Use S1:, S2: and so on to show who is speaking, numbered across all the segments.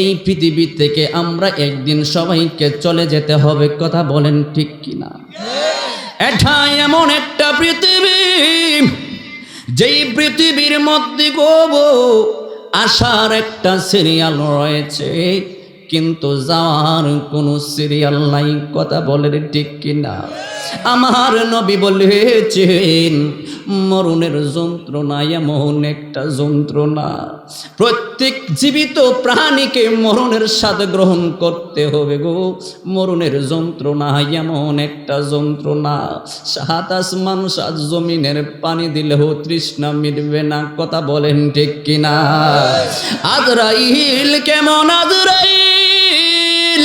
S1: এই পৃথিবী থেকে আমরা একদিন সবাইকে চলে যেতে হবে, কথা বলেন ঠিক কিনা? এটা এমন একটা পৃথিবী, যেই পৃথিবীর মধ্যে গোবো আসার একটা সিরিয়াল রয়েছে, কিন্তু যাওয়ার কোনো সিরিয়াল নাই, কথা বলেন ঠিক কিনা? আমার নবী বলেছেন, মরণের যন্ত্রণা এমন একটা যন্ত্রণা। প্রত্যেক জীবিত প্রাণীকে মরণের স্বাদ গ্রহণ করতে হবে গো। মরণের যন্ত্রণা এমন একটা যন্ত্রণা। সাত আসমান, সাত জমিনের পানি দিলেও তৃষ্ণা মিটবে না, কথা বলেন ঠিক কিনা? আজরাইল, কেমন আজরাইল?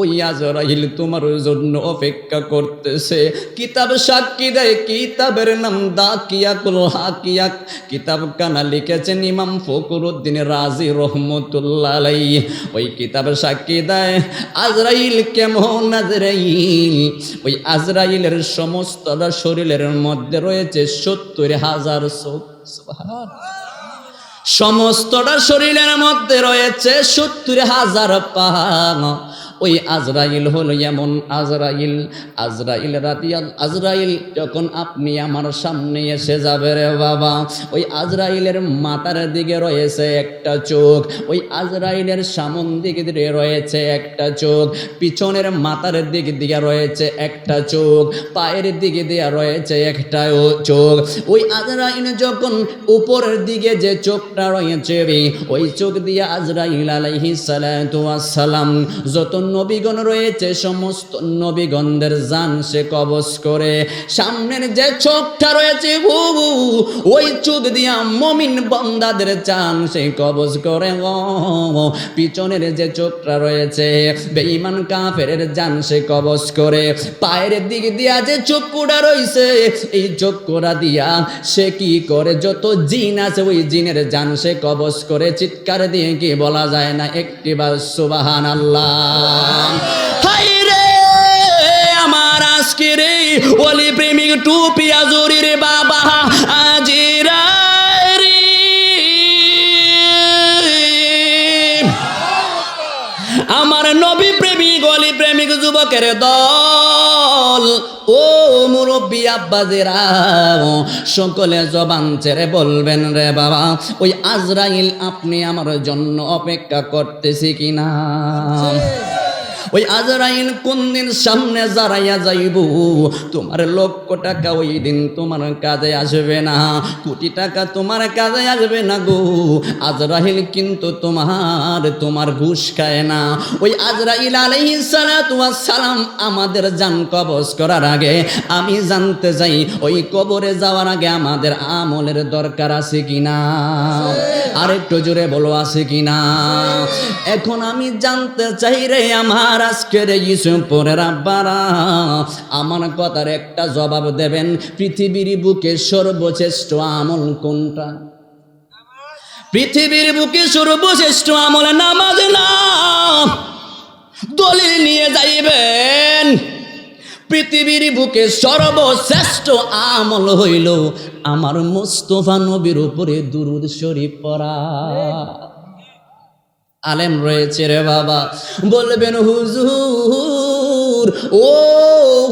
S1: ওই আজরাইল তোমার জন্য অপেক্ষা করতেছে। কিতাব সাক্ষী দেয়, কিতাবের নাম দা কিয়াকুল হাকিয়াক কিতাব কানা লিখেছেন ইমাম ফকরুদ্দিন রাজি রহমতুল্লাহ ওই কিতাবের সাক্ষী দেয়, আজরাইল কেমন আজরাইল? ওই আজরাইলের সমস্ত শরীরের মধ্যে রয়েছে সত্তর হাজার চোখ। সমস্তটা শরীরের মধ্যে রয়েছে সত্তর হাজার পাহাড়। ওই আজরাইল হলো এমন আজরাইল। আজরাইল রাতিয়াল আজরাইল, যখন আপনি আমার সামনে এসে যাবে রে বাবা, ওই আজরাইলের মাথার দিকে রয়েছে একটা চোখ, ওই আজরাইলের সামন দিকে দিয়ে রয়েছে একটা চোখ, পিছনের মাথার দিক দিয়ে রয়েছে একটা চোখ, পায়ের দিকে দিয়ে রয়েছে একটা চোখ। ওই আজরাইল যখন উপরের দিকে যে চোখটা রয়েছে ওই চোখ দিয়ে আজরাইল আলাইহি সালাম যত নবীগণ রয়েছে, সমস্ত নবীগণদের জান সে কবজ করে। সামনের যে চোখটা রয়েছে বাবু ওই চোখ দিয়া মমিন বন্দাদের চান সে কবজ করে। ও, পিছনের যে চোখটা রয়েছে, বেঈমান কাফের জান সে কবজ করে। পায়ের দিক দিয়া যে চক্ষুটা রয়েছে, এই চক্ষুটা দিয়া সে কি করে? যত জিন আছে, ওই জিনের জান সে কবজ করে। চিৎকার দিয়ে কি বলা যায় না? একটি বার সুবাহান আল্লাহ হাই রে, আমার আজকে রে ওলি প্রেমিক টুপি আজুরি রে বাবা আজিরা আমার নবী প্রেমিক, অলি প্রেমিক যুবকের দল, ও মুরব্বী আব্বাজেরা, সকলে জবান ছেড়ে বলবেন রে বাবা, ওই আজরাইল আপনি আমার জন্য অপেক্ষা করতেছি কিনা? ওই আজরাইল কোন দিন সামনে জারাইয়া যাইব? তোমার লক্ষ টাকা ওই দিন তোমার কাজে আসবে না। কোটি টাকা তোমার কাজে আসবে না গো। আজরাইল কিন্তু তোমার তোমার ঘুষ খায় না। ওই আজরাইল ওয়াস সালাম আমাদের জান কবজ করার আগে আমি জানতে চাই, ওই কবরে যাওয়ার আগে আমাদের আমলের দরকার আছে কিনা? আরেকটু জোরে বলো, আছে কিনা? এখন আমি জানতে চাই রে আমার আজকের ইসুপুরের আব্বারা। আমার কথার একটা জবাব দেবেন, পৃথিবীর বুকে সর্বশ্রেষ্ঠ আমল কোনটা? পৃথিবীর বুকে সর্বশ্রেষ্ঠ আমল নামাজ না। দলিল নিয়ে যাইবেন। পৃথিবীর বুকে সর্বশ্রেষ্ঠ আমল হইল আমার মুস্তফা নবীর উপরে দুরুদ শরীফ পড়া। আলেম রয়েছে রে বাবা। বলবেন, হুজুর, ও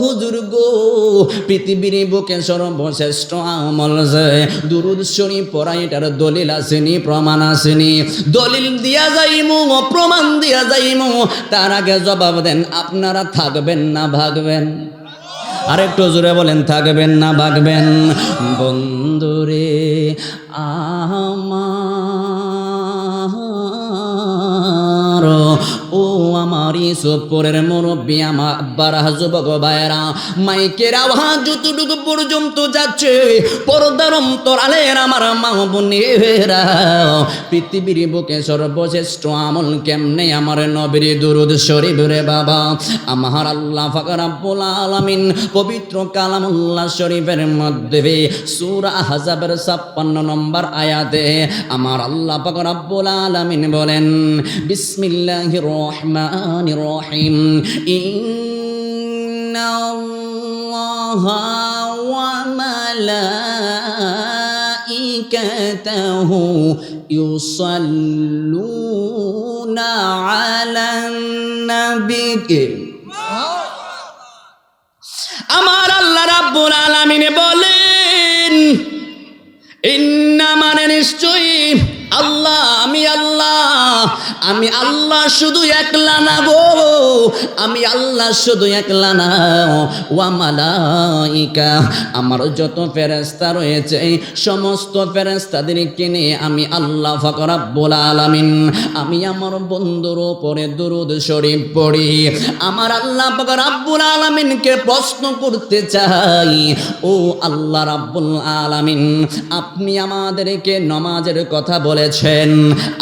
S1: হুজুর গো, পৃথিবীর বুকে সর্বশ্রেষ্ঠ আমল যে। দুরুদ শরীফ পড়া এটার দলিল আসেনি, প্রমাণ আসেনি। দলিল দিয়া যাইমু, প্রমাণ দিয়া যাইমু, তার আগে জবাব দেন, আপনারা থাকবেন না ভাগবেন। আরেকটু জোরে বলেন, থাকবেন না ভাগবেন। বন্ধুরে, আমার ও আমার ইউসুফপুরের মুরব্বী, আমার আব্বারা যুবক ভাইয়েরা, মাইকের আওয়াজ যতটুকু পর্যন্ত যাচ্ছে, পর্দার অন্তরালের আমার মা বোনেরা, পৃথিবীর বুকে সর্বশ্রেষ্ঠ আমল কেমনে আমার নবীর দুরুদ শরীফ রে বাবা? আমার আল্লাহ ফাকর আব্বুল আলামিন পবিত্র কালামুল্লাহ শরীফের মধ্যে সূরা আহজাবের 56 নম্বর আয়াতে আমার আল্লাহ ফাকর আব্বুল আলামিন বলেন, বিসমিল্লাহির রহমানির রহিম ইন্নাল্লাহা ওয়া মালাইকাতাহু ইউসাল্লুনা আলান নবী আমার আল্লাহ রাব্বুল আলামিন বলেন ইন্না মানে নিশ্চয়ই আমি আল্লাহ শুধু একলা না গো। আমি আল্লাহ শুধু একলা না। ওয়া মালাইকা, আমার যত ফেরেস্তা রয়েছে, সমস্ত ফেরেস্তাদেরকে নিয়ে আমি আল্লাহ ফকরাব্বুল আলামিন। আমি আমার বন্ধুর উপরে দুরুদ শরীফ পড়ি। আমার আল্লাহ ফকরাব্বুল আলামিনকে প্রশ্ন করতে চাই, ও আল্লাহ রাব্বুল আলামিন, আপনি আমাদেরকে নমাজের কথা বলেছেন।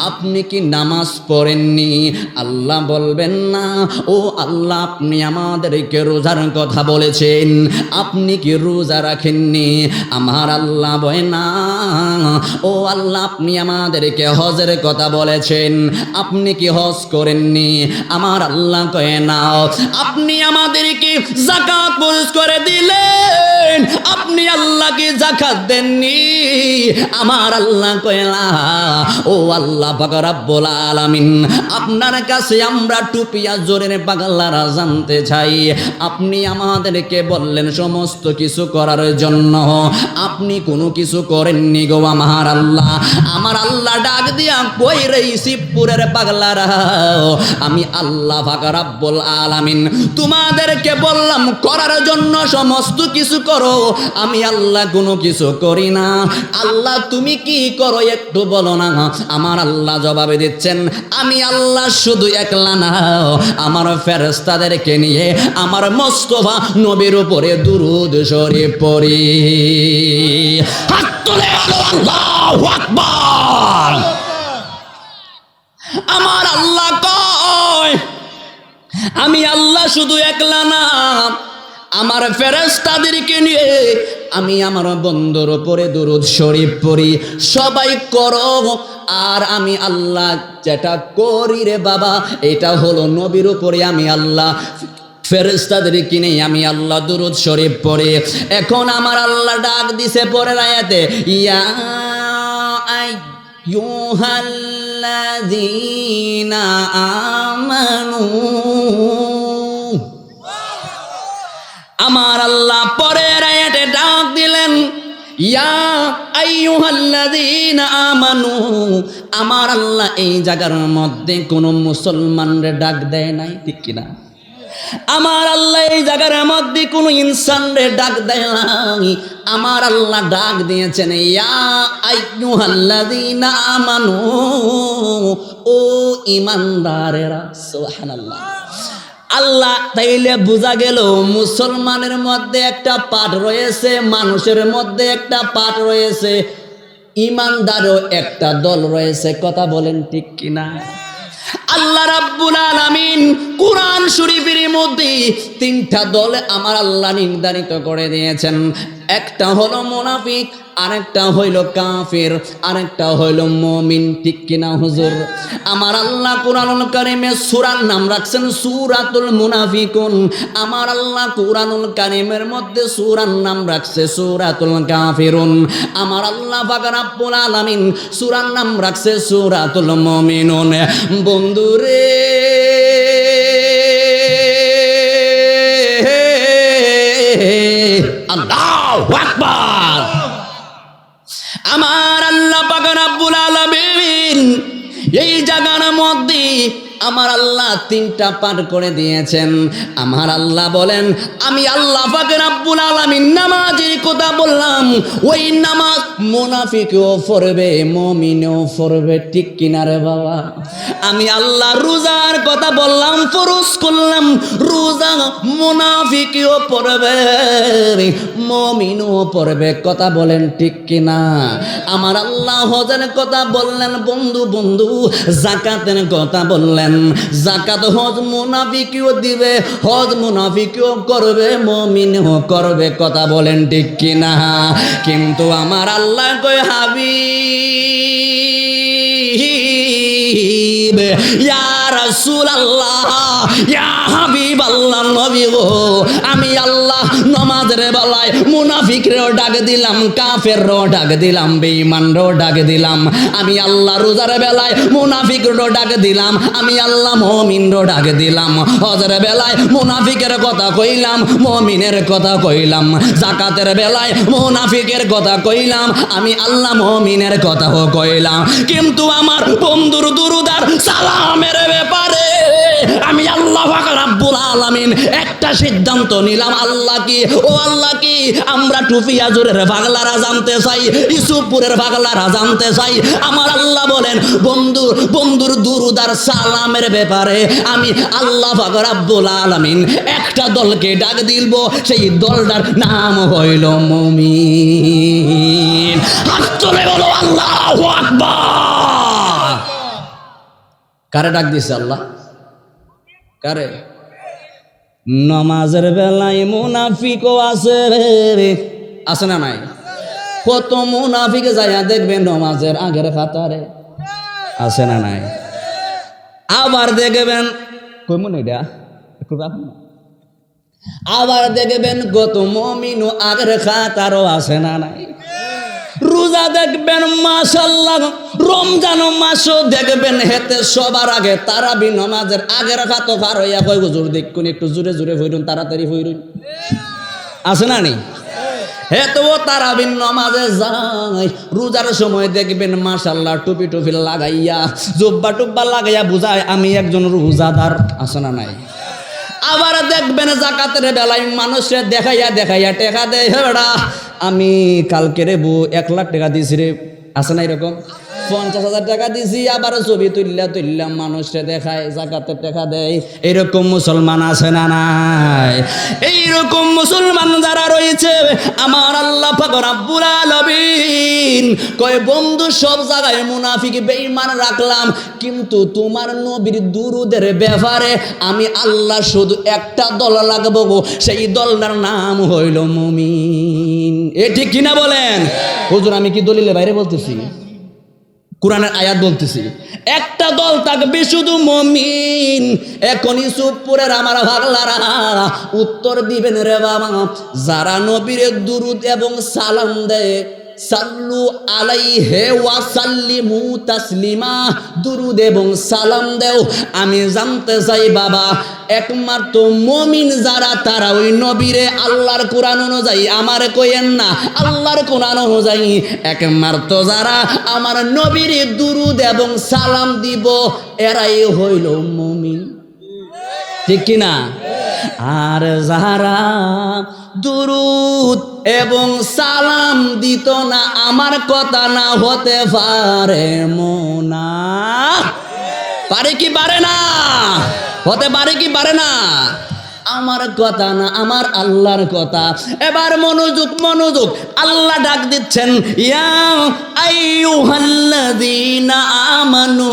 S1: আপনি কি নামাজ পড়েননি আল্লাহ বলবেন, না, ও আল্লাহ, আপনি আমাদেরকে রোজার কথা বলেছেন। আপনি কি রোজা রাখেননি? আমার আল্লাহ বয় না, ও আল্লাহ, আপনি আমাদেরকে হজের কথা বলেছেন। আপনি কি হজ করেননি? আমার আল্লাহ কয়ে, না, আপনি আমাদেরকে জাকাত পুরুষ করে দিলেন। আপনি আল্লাহকে জাকাত দেননি। আমার আল্লাহ কয়লা ও আল্লাহ পাকরাব্বুল আলামিন আপনার কাছে আমরা টুপিয়া জোরের পাগলারা জানতে চাই। আপনি আমাদেরকে বললেন সমস্ত কিছু করার জন্য। আপনি কোনো কিছু করেননি গো আমার আল্লাহ। আমার আল্লাহ ডাক দিয়া কই রে শিবপুরের পাগলারা? আমি আল্লাহ ফাকারাব্বুল আলামিন তোমাদেরকে বললাম, করার জন্য সমস্ত কিছু করো। আমি আল্লাহ কোনো কিছু করি না। আল্লাহ তুমি কি করো একটু বলো না। আমার আল্লাহ জবাবে দিচ্ছেন আমি আল্লাহ শুধু একলা না, আমার ফেরেস্তাদেরকে নিয়ে আমার মোস্তফা নবীর উপরে দুরুদ শরীফ পড়ি। হাত তুলে আমার আল্লাহ কয়, আমি আল্লাহ শুধু একলা না আমার ফেরেস্তাদেরকে নিয়ে আমি আমার বন্ধুর উপরে দুরুদ শরীফ পড়ি। সবাই করো, আর আমি আল্লাহ যেটা করি রে বাবা, এটা হলো নবীর উপরে আমি আল্লাহ ফেরেস্তাদের কিনে আমি আল্লাহ দুরুদ শরীফ পড়ে। এখন আমার আল্লাহ ডাক দিছে পরের আয়াতে, ইয়া আইয়ুহাল্লাযীনা আমানু আমার আল্লাহ পরের আয়াতে ডাক দিলেন, ইয়া আইয়ুহাল্লাযীনা আমানু, আমার আল্লাহ এই জায়গার মধ্যে কোনো মুসলমানরে ডাক দেয় নাই, ঠিক কিনা? আমার আল্লাহ এই জায়গার মধ্যে কোনো ইনসানরে ডাক দেয় নাই, আমার আল্লাহ ডাক দিয়েছেন, ইয়া আইয়ুহাল্লাযীনা আমানু, ও ইমানদারেরা, সুবহানাল্লাহ। আল্লাহ তাইলে বোঝা গেল, মুসলমানের মধ্যে একটা পাঠ রয়েছে, মানুষের মধ্যে একটা পাঠ রয়েছে। ইমানদারও একটা দল রয়েছে, কথা বলেন ঠিক কিনা? আল্লাহ রাব্বুল আলামিন কুরআন শরীফের মধ্যে তিনটা দল আমার আল্লাহ নির্ধারিত করে দিয়েছেন। একটা হলো মুনাফিক, আরেকটা হইল কাফির, আরেকটা হইল মমিন, ঠিক কিনা হুজুর? আমার আল্লাহ কোরআনুল কারিমে সূরার নাম রাখছেন সূরাতুল মুনাফিকুন। আমার আল্লাহ কোরআনুল কারিমের মধ্যে সূরার নাম রাখছে সূরাতুল কাফিরুন। আমার আল্লাহ পাক রব্বুল আলামিন সূরার নাম রাখছে সূরাতুল মুমিনুন। বন্ধুরে পাক রব্বুল আলামিন এই জায়গার মধ্যে আমার আল্লাহ তিনটা পাঠ করে দিয়েছেন। আমার আল্লাহ বলেন, আমি আল্লাহ পাকের আব্বুল আলামিন নামাজের কথা বললাম। ওই নামাজ মুনাফিকও পড়বে, মমিনও পড়বে, ঠিক কিনারে বাবা? আমি আল্লাহ রোজার কথা বললাম, ফরজ করলাম, রোজা মুনাফিকও পড়বে, মমিনও পড়বে। কথা বলেন ঠিক কিনা? আমার আল্লাহ হজের কথা বললেন, বন্ধু বন্ধু, জাকাতের কথা বললেন। জাকাত হজ মুনাফিকও দিবে, হজ মুনাফিকও করবে, মমিনও করবে, কথা বলেন ঠিক কিনা? কিন্তু আমার আল্লাহ কই হাবি ইয়া রাসূলুল্লাহ, ইয়া হাবিবাল্লাহ নবী গো। আমি আল্লাহ নমাজের বেলায় মুনাফিকরেও ডাক দিলাম কাফেরও ডাক দিলাম, বেঈমানরও ডাক দিলাম। আমি আল্লাহ রোজার বেলায় মুনাফিকরও ডাক দিলাম, আমি আল্লাহ মুমিনরও ডাক দিলাম। হজের বেলায় মুনাফিকের কথা কইলাম, মুমিনের কথা কইলাম। জাকাতের বেলায় মুনাফিকের কথা কইলাম, আমি আল্লাহ মুমিনের কথাও কইলাম। কিন্তু আমার বন্ধুর দুরুদার সালামের ব্যাপারে আমি আল্লাহ রাব্বুল আলামিন একটা সিদ্ধান্ত নিলাম, আল্লাহ কি, ও আল্লাহ কি, আমরা টুফি আজুরের পাগলারা জানতে চাই ইসুপুরের পাগলারা জানতে চাই। আমার আল্লাহ বলেন, বন্ধু, বন্ধুর দুরুদার সালামের ব্যাপারে আমি আল্লাহ রাব্বুল আলামিন একটা দলকে ডাক দিলব, সেই দলটার নাম হইল মুমিন। হাত তুলে বলো, আল্লাহু আকবার। কারে ডাক দিছে আল্লাহ? কারে? নমাজের বেলায় মুনাফিকও আছে রে। আছে না নাই? কত মুনাফিকে যাইয়া দেখবে নমাজের আগের খাতারে। আছে না নাই? আবার দেখবেন কই মনে এটা? একটু রাখুন। আবার দেখবেন কত মমিনও আগের খাতারও আছে না নাই? রোজা দেখবেন মাশাল্লাহ রমজান মাসও দেখবেন, হেতে সবার আগে তারাবি নমাজের আগের খাত পার হইয়া কয়, হুজুর, দেখুন, একটু জোরে জোরে হইরুন, তাড়াতাড়ি হইরুন। আছে না নি? হেতো তারাবিন নমাজে যায়, রোজার সময় দেখবেন মাশাল্লাহ টুপি টুপি লাগাইয়া, জুব্বা টুব্বা লাগাইয়া বুঝায়, আমি একজন রোজাদার। আছে না নাই? আবার দেখবেন, জাকাতের বেলায় মানুষে দেখাইয়া দেখাইয়া টেকা দেয় হেড়া আমি কালকে রে বউ এক লাখ টাকা দিয়েছি রে। আছে না এরকম? পঞ্চাশ হাজার টাকা দিছি আবার ছবি তুললা তুললাম মানুষে দেখায়, জাকাতের টাকা দেয়। এরকম মুসলমান আছে না নাই? এইরকম মুসলমান যারা রয়েছে, আমার আল্লাহ পাক রাব্বুল আলামিন কয়, বন্ধু, সব জায়গায় মুনাফিক, বেঈমান রাখলাম, কিন্তু তোমার নবীর দুরুদের ব্যাপারে আমি আল্লাহ শুধু একটা দল লাগবো গো, সেই দলটার নাম হইল মুমিন। এ ঠিক কিনা বলেন? হুজুর, আমি কি দলিলে বাইরে বলতেছি? কোরআনের আয়াত বলতেছি, একটা দল থাকবে শুধু মমিন, এখন ইসুপুরের আমার ভাল্লারা উত্তর দিবেন রে বাবা, যারা নবীর দুরুদ এবং সালাম দেয় সাল্লু আলাইহে সাল্লিমু তাসলিমা। দুরুদ এবং সালাম দেও। আমি জানতে চাই, বাবা, একমাত্র মমিন যারা, তারা ওই নবীরে আল্লাহর কোরআন অনুযায়ী আমার কইেন না, আল্লাহর কোরআন অনুযায়ী একমাত্র যারা আমার নবীর দুরুদ এবং সালাম দিব, এরাই হইল মমিন। ঠিক কিনা? আর যারা দুরুদ এবং সালাম দিত না, আমার কথা না হতে পারে মোনা। পারে কি পারে না? হতে পারে কি পারে না? আমার কথা না, আমার আল্লাহর কথা। এবার মনোযোগ মনোযোগ। আল্লাহ ডাক দিচ্ছেন আমানু,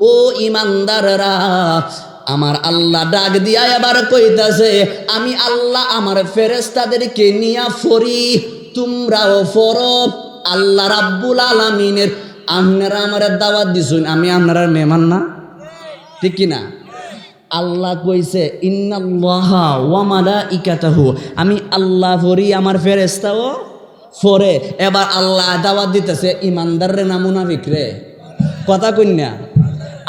S1: ও ইমানদাররা আমার আল্লাহ ডাক দিয়া এবার কইতাছে, আমি আল্লাহ আমার ফেরেস্তাদেরকে নিয়া ফরি, তোমরাও ফরো। আল্লাহ রাব্বুল আলামিনের, আপনারা আমার দাওয়াত দিছুন, আমি আপনার মেহমান না? ঠিক কি না আল্লাহ কইছে, ইন্নাল্লাহা ওয়া মালাইকাতাহু। আমি আল্লাহ ফরি, আমার ফেরেশতাও ফরে। এবার আল্লাহ দাওয়াত দিতেছে ইমানদার রে না মুনাফিক কথা কইনা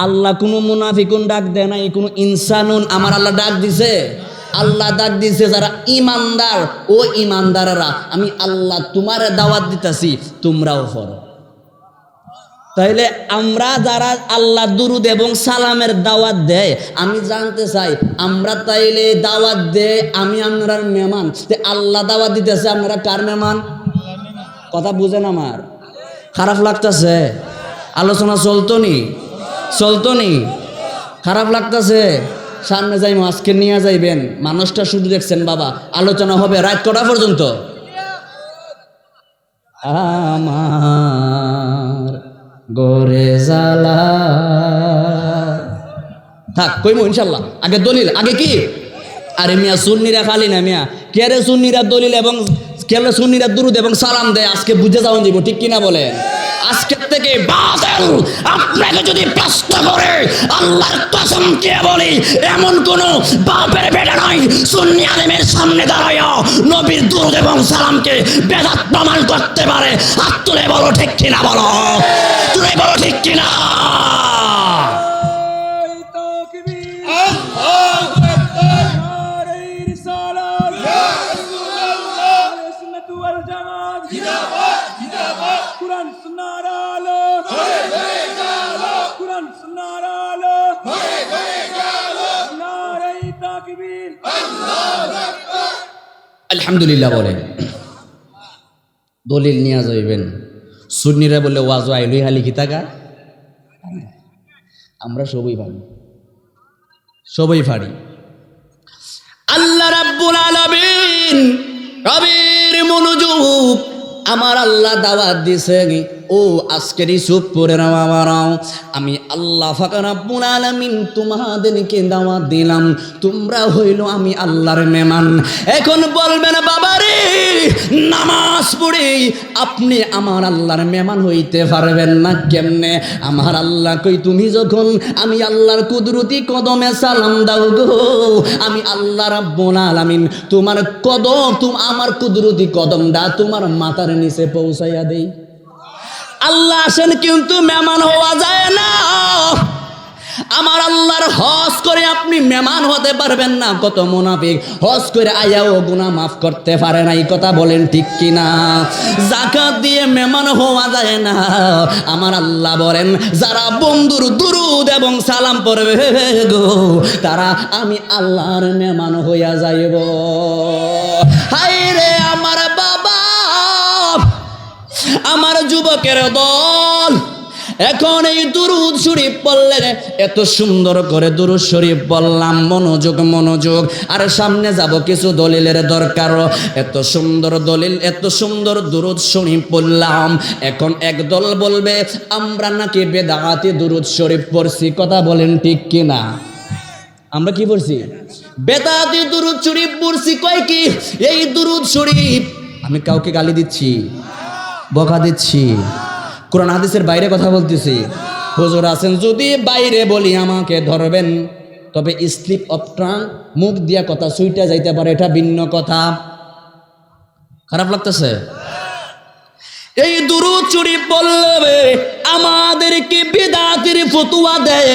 S1: আল্লাহ কোনো মুনাফিকুন ডাক দেয় নাই, কোনো ইনসানুন আমার আল্লাহ ডাক দিছে। আল্লাহ ডাক দিছে যারা ইমানদার, ও ইমানদাররা, আমি আল্লাহ তোমারে দাওয়াত দিতেছি, তোমরাও ফরো তাইলে আমরা যারা আল্লাহ দুরুদ এবং সালামের দাওয়াত দেয়, আমি জানতে চাই, আমরা তাইলে দাওয়াত দেয় আমি আপনার মেহমান। আল্লাহ দাওয়াত দিতেছে আপনারা কার মেহমান? কথা বুঝেন আমার? খারাপ লাগতেছে? আলোচনা চলতো নি? চলতো নি? খারাপ লাগতেছে। সামনে যাই আজকে নিয়ে যাইবেন। মানুষটা শুধু দেখছেন, বাবা। আলোচনা হবে রাত কটা পর্যন্ত? আমার গোরে জালা থাক, কইমু, ইনশাল্লাহ। আগে দলিল, আগে কি? আরে মিয়া, সুন্নিরা খালি না, মিয়া। কেরে সুন্নিরা দলিল এবং কেলে সুন্নিরা দুরুদ এবং সালাম দেয়? আজকে বুঝে যাওয়া যাব ঠিক কিনা বলে আজকে থেকে বাতিল। আপনাকে যদি প্রশ্ন করে, আল্লাহর কসম কে বলি, এমন কোন বাপের বেটা নয়, সুন্নি আলেমের সামনে দাঁড়ায় নবীর দুরুদ এবং সালামকে বেদাত প্রমাণ করতে পারে। হাত তুলে বলো, ঠিক কিনা বলো? তুলে বলো, ঠিক কিনা? আলহামদুলিল্লাহ বলেন। দলিল নিয়ে যাইবেন। সুন্নিরা বলে, ওয়াজ আইলুই হালি কিতাকা আমরা সবই পারি। সবই পারি। আল্লাহ রাব্বুল আলামিন রবির মনোযোগ আমার আল্লাহ দাওয়াত দিছে ও আজকেরই চুপ করে নাও আমারাও আমি আল্লাহ ফাঁকা রাব্বুল আলামিন তোমাদেরকে দাওয়াত দিলাম। তোমরা হইল আমি আল্লাহর মেমান এখন বলবেন, বাবারে, নামাজ পড়ে আপনি আমার আল্লাহর মেমান হইতে পারবেন না কেমনে? আমার আল্লাহ কই, তুমি যখন আমি আল্লাহর কুদরতি কদমে সালাম দাও গো, আমি আল্লাহ রাব্বুল আলামিন তোমার কদম, তুম, আমার কুদরতি কদমটা তোমার মাথার নিচে পৌঁছাইয়া দেই। আল্লাহ আসেন কিন্তু মেহমান হওয়া যায় না। আমার আল্লাহর হজ করে আপনি মেহমান হতে পারবেন না। কত মুনাফিক। হজ করে আয়াও গুনাহ মাফ করতে পারে না। এই কথা বলেন ঠিক কিনা? জাকাত দিয়ে মেহমান হওয়া যায় না। আমার আল্লাহ বলেন, যারা বন্ধুর দুরুদ এবং সালাম পড়বে গো, তারা আমি আল্লাহর মেহমান হইয়া যাইব। হাই রে আমার আমার যুবকের দল। এখন এই দুরুদ শরীফ পড়লেন এত সুন্দর করে দুরুদ শরীফ বললাম মনোযোগ মনোযোগ। আর সামনে যাব কিছু দলিলের দরকার এত সুন্দর দলিল, এত সুন্দর দুরুদ শরীফ পড়লাম। এখন এক দল বলবে, আমরা নাকি বেদাতি দুরুদ শরীফ পড়ছি। কথা বলেন ঠিক কিনা? আমরা কি পড়ছি? বেদাতি দুরুদ শরীফ পড়ছি, কয় কি? এই দুরুদ শরীফ, আমি কাউকে গালি দিচ্ছি। বকা দিচ্ছি। কোরআন হাদিসের বাইরে কথা বলতেছি। হুজুর আছেন, যদি বাইরে বলি আমাকে ধরবেন, তবে স্লিপ অফ ট্রাং মুখ দিয়া কথা সুইটা যাইতে পারে, এটা ভিন্ন কথা। খারাপ লাগতেছে? এই দুরুদ চুরি বলবে আমাদেরকে বিদাতির ফতুয়া দেয়।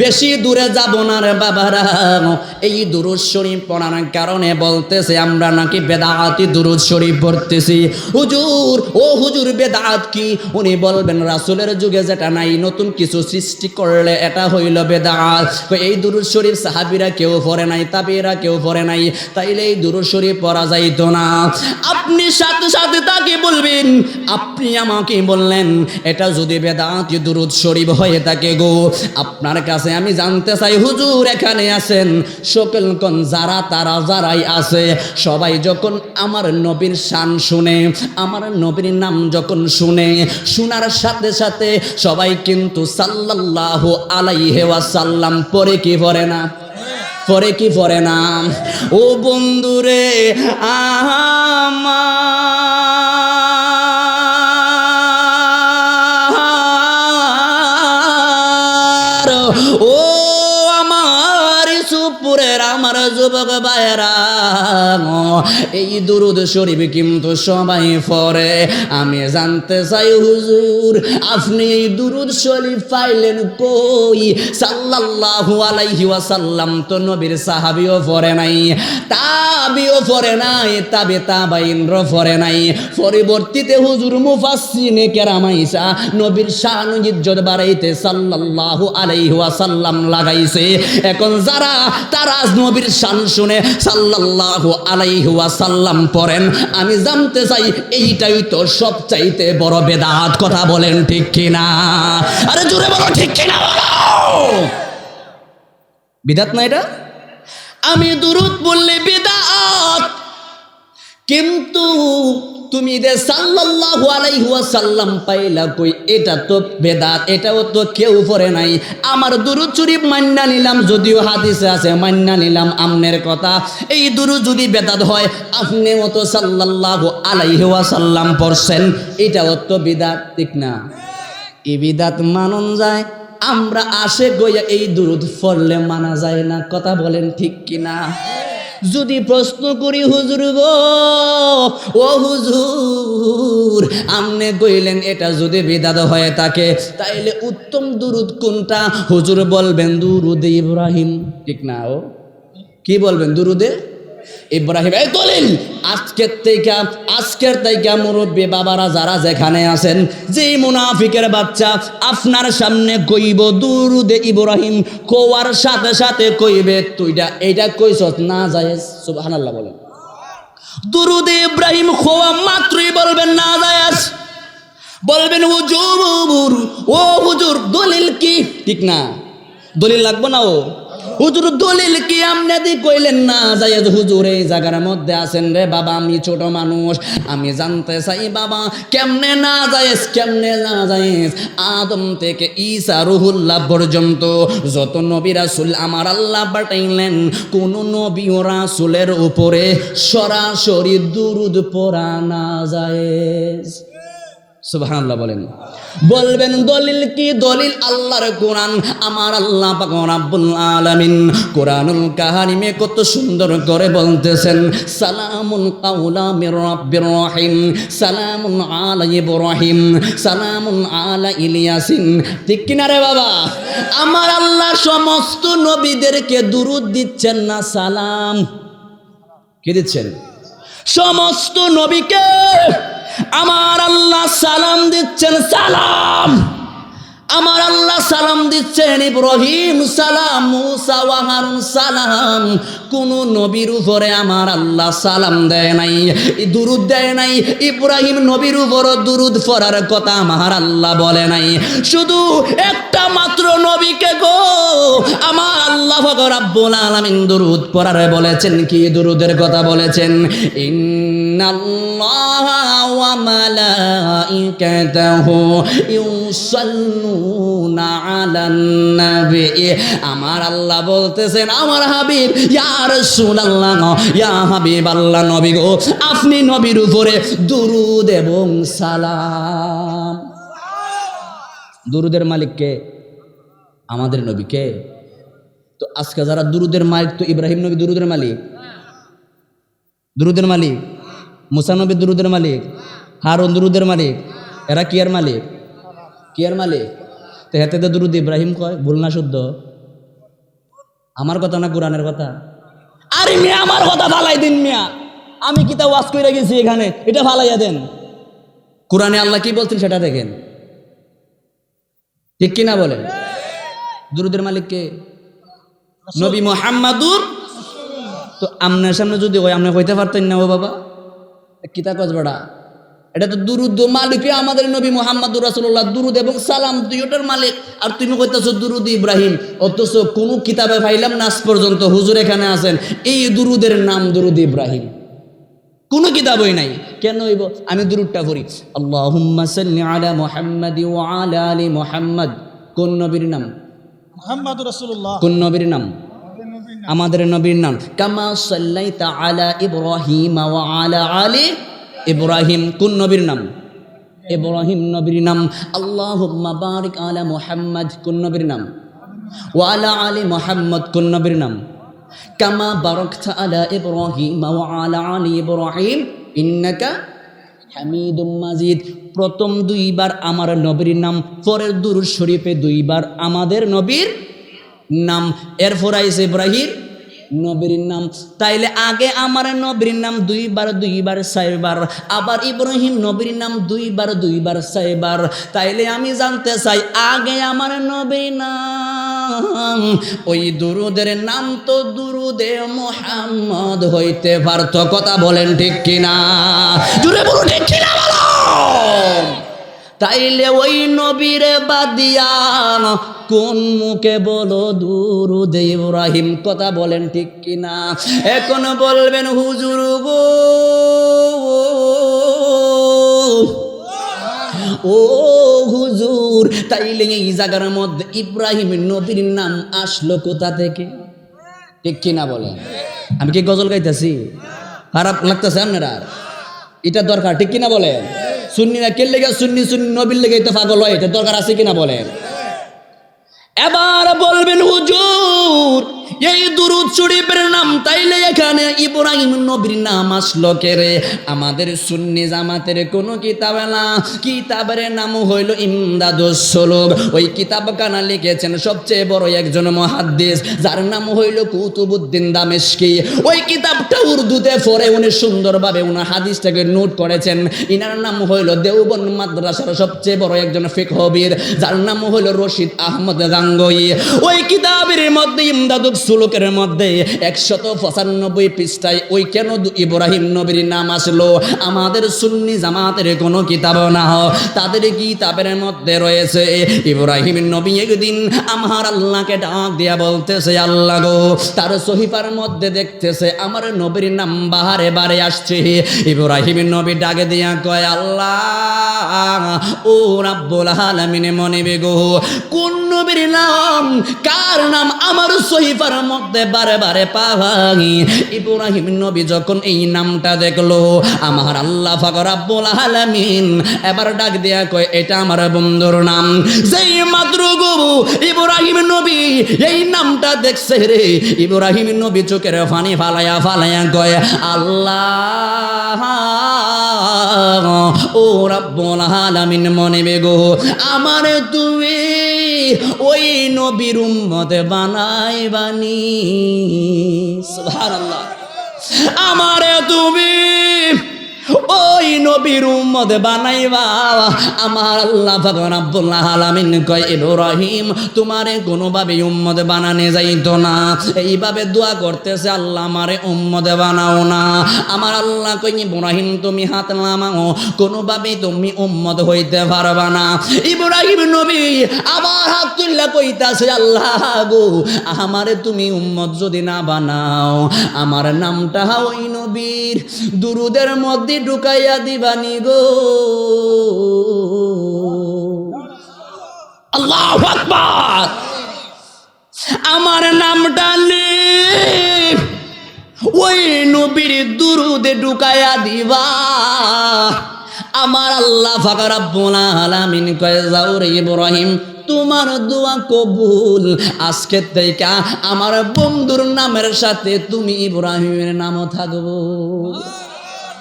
S1: বেশি দূরে যাব না রে বাবারা। এই দুরুদ শরীফ পড়ার কারণে বলতেছে, আমরা নাকি বেদাতি দুরুদ শরীফ পড়তেছি। হুজুর, ও হুজুর বেদাত কি? উনি বলবেন, রাসূলের যুগে যেটা নাই, নতুন কিছু সৃষ্টি করলে এটা হইল বেদাত এই দুরুদ শরীফ সাহাবীরা কেউ পড়ে নাই তাবিরা কেউ পড়ে নাই, তাইলে এই দুরুদ শরীফ পড়া যাইতো না। আপনি সাথে সাথে তাকে বলবেন, আপনি আমাকে বললেন, এটা যদি বেদাতি দুরুদ শরীফ হয়ে থাকে গো, আপনার কাছে আমি জানতে চাই, হুজুর এখানে আছেন? সকল কোন, যারা তারা যারাই আছে, সবাই যখন আমার নবীর শান শুনে, আমার নবীর নাম যখন শুনে, শোনার সাথে সাথে সবাই কিন্তু সাল্লাল্লাহু আলাইহি ওয়াসাল্লাম, পরে কি পড়ে না? পরে কি পরে না? ও বন্ধুরে আমার আমার যুবক ভাইয়েরা এই দুরুদ শরীফ কিন্তু সবাই পড়ে। আমি জানতে চাই, হুজুর, আপনি এই দুরুদ শরীফ পাইলেন কই? সাল্লাল্লাহু আলাইহি ওয়াসাল্লাম তো নবীর সাহাবিও পড়ে নাই, তাবিও পড়ে নাই, তাবে তাবাইনর পড়ে নাই। পরবর্তীতে হুজুর মুফাসসিনে কেরামাইসা নবীর শান ইজ্জত বাড়াইতে সাল্লাল্লাহু আলাইহি ওয়াসাল্লাম লাগাইছে। এখন যারা তারা নবীর শান শুনে সাল্লাল্লাহু আলাইহি ওয়াসাল্লাম পড়েন, আমি জানতে চাই, এইটাই তো সবচাইতে বড় বেদাত। কথা বলেন ঠিক কিনা? আরে জোরে বলো, ঠিক কিনা বলো? বিদাত না এটা? আমি দুরুদ বললে বিদাত, কিন্তু তুমি দে সাল্লাল্লাহু আলাইহি ওয়াসাল্লাম পাইলা কই? এটা তো বেদাত, এটাও তো কেউ পড়ে নাই। আমার দুরুদ শরীফ মান্না নিলাম, যদিও হাদিসে আছে মান্না নিলাম আমনের কথা। এই দুরুদ যদি বেদাত হয়, আপনি মতো সাল্লাল্লাহু আলাইহি ওয়াসাল্লাম পড়ছেন, এটাও তো বিদাত, ঠিক না? এই বিদাত মানন যায়, আমরা আসে গইয়া এই দুরুদ পড়লে মানা যায় না, কথা বলেন ঠিক কিনা? যদি প্রশ্ন করি, হুজুর গো, ও হুজুর, আমনে কইলেন এটা যদি বিদাত হয়ে থাকে, তাইলে উত্তম দুরুদ কোনটা? হুজুর বলবেন, দুরুদ ইব্রাহিম। ঠিক না ও? কি বলবেন, দুরুদে ইব্রাহিম এই দলিল, আজকের থেকে আজকের থেকে মুরব্বী বাবারা যারা যেখানে আছেন যে মুনাফিকের বাচ্চা আপনার সামনে কইব, দুরুদে ইব্রাহিম, কোয়ার সাথে সাথে কইবে তুইটা এইটা কইছত না যায়, সুবহানাল্লাহ বলেন। দুরুদে ইব্রাহিম খোয়া মাত্রই বলবেন, না যায়। বলবেন, হুজুর, ও হুজুর, দলিল কি? ঠিক না। দলিল লাগবো না ও? হুজুর দলিল কি আমনাদি কইলেন? না যাই হুজুর এই জায়গার মধ্যে আছেন রে বাবা, আমি ছোট মানুষ, আমি জানতে চাই বাবা, কেমনে না যাইস, কেমনে না যাইস? আদম থেকে ঈসা রুহুল্লাহ পর্যন্ত যত নবী রাসূল আমার আল্লাহ পাঠাইলেন, কোন নবী ও রাসূলের উপরে সরাসরি দুরুদ পড়া না যায়স সুবহানাল্লাহ বলেন। বলবেন, দলিল কি? দলিল আল্লাহর কোরআন। আমার আল্লাহ পাক রাব্বুল আলামিন কোরআনুল কাহারিমে কত সুন্দর করে বলতেছেন, সালামুন কাউলা মির রাব্বির রহিম, সালামুন আলা ইব্রাহিম, সালামুন আলা ইলিয়াসিন। ঠিক কিনা রে বাবা? আমার আল্লাহ সমস্ত নবীদেরকে দুরুদ দিচ্ছেন না, সালাম। কি দিচ্ছেন? সমস্ত নবীকে আমার আল্লাহ সালাম দিচ্ছেন সালাম। আমার আল্লাহ সালাম দিচ্ছেন ইব্রাহিম সালাম, মুসা ওয়া হারুন সালাম। কোন নবীর উপরে আমার আল্লাহ সালাম দেয় নাই দুরুদ দেয় নাই, ইব্রাহিম নবীর উপর দুরুদ পড়ার কথা আমার আল্লাহ বলে নাই। শুধু একটা মাত্র নবীকে গো, আমার আল্লাহ রাব্বুল আলামিন দুরুদ পড়ারে বলেছেন কি? দুরুদের কথা বলেছেন আমার আল্লাহ বলতেছেন, আমার হাবিব, ইয়া রাসূলুল্লাহ ইয়া হাবিব আল্লাহ নবী গো, আপনি নবীর উপরে দুরুদ এবং সালাম। দুরুদের মালিককে আমাদের নবীকে তো আজকে যারা দুরুদের মালিক, তো ইব্রাহিম নবী দুরুদের মালিক? দুরুদের মালিক? মুসা নবী দুরুদের মালিক? হারুন দুরুদের মালিক? এরা কি এর মালিক? কি এর মালিক? তো হেতে তো দুরুদ ইব্রাহিম কয়, ভুল না শুদ্ধ? আমার কথা না কোরআনের কথা? আরে মিয়া, আমার কথা ফালাই দিন মিয়া। আমি কিতা ওয়াজ করে গেছি এখানে? এটা ফালাইয়া দেন। কোরআনে আল্লাহ কি বলছেন সেটা দেখেন। ঠিক কিনা বলেন? দুরুদের মালিককে নবী মোহাম্মদুর তো আপনার সামনে যদি হয় আপনি কইতে পারতেন না ও বাবা? কিতা কচবাড়া বেড়া এটা তো দুরুদ মালিক আমাদের নবী মোহাম্মদুর রাসুল্লাহ দুরুদ এবং সালাম দুইটার মালিক। আর তুমি কইতেছো দুরুদ ইব্রাহিম অথচ কোনো কিতাবে পাইলাম না আজ পর্যন্ত হুজুর এখানে আছেন। এই দুরুদের নাম দুরুদ ইব্রাহিম। কোনো কিতাবই নাই। কেন হইব? আমি দুরুদটা পড়ি। আল্লাহুম্মা সাল্লি আলা মুহাম্মাদ আলি মুহাম্মদ। কোন নবীর নাম?
S2: মোহাম্মদ রসুল্লাহ
S1: কোন নবীর নাম? আমাদের নবীর নাম। কামা সাল্লাইতা আলা ইব্রাহিম ওয়া আলা আলি ইব্রাহিম কোন নবীর নাম? ইব্রাহিম নবীর নাম। আল্লাহ বারিক আলা মোহাম্মদ কোন নবীর নাম? ওয়া আলা মুহাম্মদ কোন নবীর নাম? কামা বারাকতা আলা ইব্রাহিম ওয়া আলা আলি ইব্রাহিম ইন্নাকা হামিদুম মাজিদ। প্রথম দুইবার আমার নবীর নাম, পরের দুরুদ শরীফে দুইবার আমাদের নবীর নাম। এরপর আইসে ইব্রাহিম। নবীর নাম। তাইলে আগে আমার নবীর নাম দুইবার দুইবার চারবার আবার ইব্রাহিম নবীর নাম দুইবার দুইবার চারবার তাইলে আমি জানতে চাই, আগে আমার নবীর নাম। ওই দুরুদের নাম তো দুরুদে মোহাম্মদ হইতে পারত। কথা বলেন ঠিক কিনা? জুড়ে বলুন, ঠিক কিনা বলো? তাইলে ওই নবীর বাদিয়ান কোন মুখে বলো দুরুদ ইব্রাহিম, কথা বলেন ঠিক কিনা? এখন বলবেন, হুজুর গো, ও হুজুর, তাইলে এই জায়গার মধ্যে ইব্রাহিম নবীর নাম আসলো কোথা থেকে? ঠিক কিনা বলেন। আমি কি গজল গাইতেছি? খারাপ লাগতেছে আপনারা? এটা দরকার, ঠিক কিনা বলেন? সুন্নিরা কে লেগে সুন্নি সুন্নি নবীর লেগে তো পাগল হয়? এটা দরকার আছে কিনা বলেন? এবার বলবেন হুজুর এই দুরুদ শরীফের নাম তাইলে এখানে ইব্রাহিম নবীর নাম আসলো কে রে? আমাদের সুন্নি জামাতের কোনো কিতাব না। কিতাবের নাম হইল ইমদাদুস সুলুক ওই কিতাব কানা লিখেছেন সবচেয়ে বড় একজন মহাদ্দেশ যার নাম হইল কুতুবুদ্দিন দামেশকি ওই কিতাবটা উর্দুতে পড়ে উনি সুন্দরভাবে উনার হাদিসটাকে নোট করেছেন। ইনার নাম হইল দেওবন মাদ্রাসার সবচেয়ে বড় একজন ফিকহবিদ যার নাম হইল রশিদ আহমদ গাঙ্গই ওই কিতাবের মধ্যে ইমদাদুক সুলুকের মধ্যে একশত পঁচানব্বই পৃষ্ঠায়, ওই কেন ইব্রাহিম নবীর নাম আসলো? আমাদের সুন্নি জামাতের কোনো কিতাব না তাদের কিতাবের মধ্যে রয়েছে, ইব্রাহিম নবী একদিন আমার আল্লাহকে ডাক দিয়া বলতেছে, আল্লাহ গো, তার সহিফার মধ্যে দেখতেছে, আমার নবীর নাম বাহারে বারে আসছে। ইব্রাহিম নবী ডাকে দিয়া কয়, আল্লাহ, ও রাব্বুল আলামিনে মনে বেগো কোন নবীর নাম, কার নাম আমার মধ্যে ইব্রাহিম নবী যখন এই নামটা দেখল, আমার আল্লাহ ফাকর আলামিন এবার ডাক দিয়া কয়, এটা আমার বন্ধুর নাম। যেই মাত্র গো ইব্রাহিম নবী এই নামটা দেখছে রে। ইব্রাহিম নবী চোখের ফানি ফালায়া ফালায়া কয়, আল্লাহ ও রব্বুল আলামিন মনে বেগো, আমার তুমি ওই নবীর উম্মত বানাই বানি সুবহানাল্লাহ। আমার তুমি ওই নবীর উম্মত বানাইবা। আমার আল্লাহ পাক আব্দুল্লাহ আলামিন কয়, ইব্রাহিম, তোমারে কোনোভাবে উম্মত বানানে যাইতো না। এইভাবে দোয়া করতেছে আল্লাহ, আমারে উম্মত বানাও না। আমার আল্লাহ কই ইব্রাহিম, তুমি হাত নামাও কোনোভাবেই তুমি উম্মত হইতে পারবা না। ইব্রাহিম নবী আবার হাত তুললা কইতাছে, আল্লাহ গো, আমারে তুমি উম্মত যদি না বানাও, আমার নামটা ওই নবীর। দুরুদের মধ্যে ঢুকাইয়া দিবানি গো। আল্লাহ আমার নামটা নে ওই নবীর দুরুদে ঢুকাইয়া দিবা। আমার আল্লাহ ফাকার আব্বুল আলামিন কয়ে যাও রে ইব্রাহিম, তোমার দোয়া কবুল। আজকে থেকে আমার বন্ধুর নামের সাথে তুমি ইব্রাহিমের নামও থাকব।